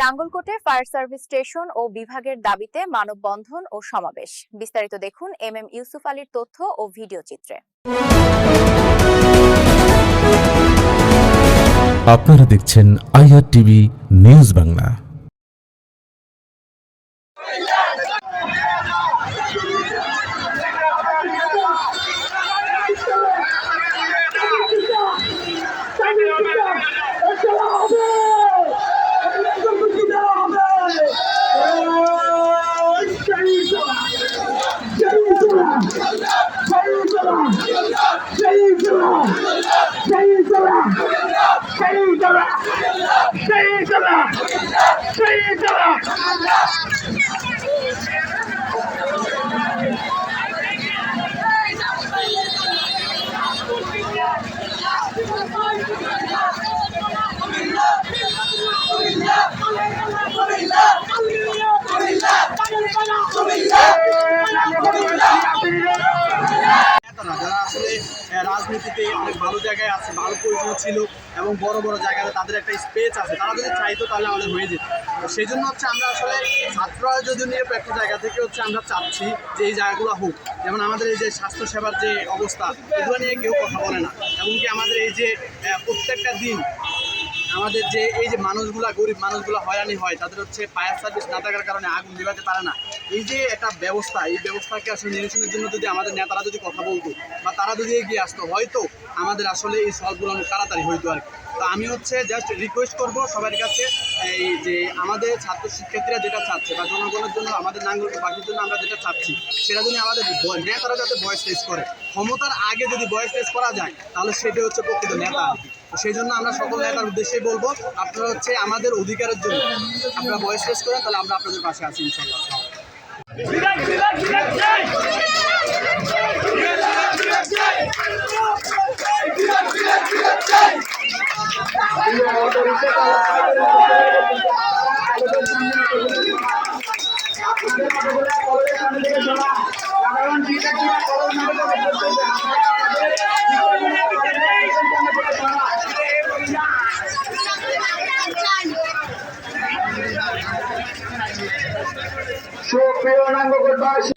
নাঙ্গলকোটে fire service station ও বিভাগের দাবিতে মানববন্ধন ও সমাবেশ। বিস্তারিত দেখুন এম এম ইউসুফ আলীর তথ্য ও ভিডিও চিত্রে। আপনারা দেখছেন আইআর টিভি নিউজ বাংলা। নেতারা আহ, রাজনীতিতে অনেক ভালো জায়গায় আছে ভালো পরিচয় ছিল এবং বড় বড় জায়গাতে তাদের একটা স্পেস আছে তারা যদি চাইতো তাহলে আমাদের হয়ে যেত। সেই জন্য হচ্ছে আমরা আসলে ছাত্র যদি একটা জায়গা থেকে হচ্ছে আমরা চাচ্ছি যে এই জায়গাগুলো হোক। যেমন আমাদের এই যে স্বাস্থ্যসেবার যে অবস্থা এগুলো নিয়ে কেউ কথা বলে না। এমনকি আমাদের এই যে প্রত্যেকটা দিন আমাদের যে এই যে মানুষগুলা গরিব মানুষগুলো হয়রানি হয়, তাদের হচ্ছে ফায়ার সার্ভিস না থাকার কারণে আগুন নেভাতে পারে না। এই যে একটা ব্যবস্থা, এই ব্যবস্থাকে আসলে নিরসনের জন্য যদি আমাদের নেতারা যদি কথা বলতো বা তারা যদি এগিয়ে আসতো, হয়তো আমাদের আসলে এই সলভগুলো অনেক তাড়াতাড়ি হইতো আর কি। তো আমি হচ্ছে জাস্ট রিকোয়েস্ট করব সবার কাছে, এই যে আমাদের ছাত্র শিক্ষার্থীরা যেটা চাচ্ছে বা জনগণের জন্য, আমাদের নাগরিকবাসীর জন্য আমরা যেটা চাচ্ছি, সেটা যদি আমাদের নেতারা যাতে ভয়েস রেস করে। ক্ষমতার আগে যদি ভয়েস রেস করা যায়, তাহলে সেটা হচ্ছে প্রকৃত নেতা আর কি। সেই জন্য আমরা সকল নেতার উদ্দেশ্যে বলব, আপনারা হচ্ছে আমাদের অধিকারের জন্য। আপনারা ভয়েস রেস করেন, তাহলে আমরা আপনাদের পাশে আছি, ইনশাল্লাহ। সুপ্রিয় নাঙ্গলকোটবাসী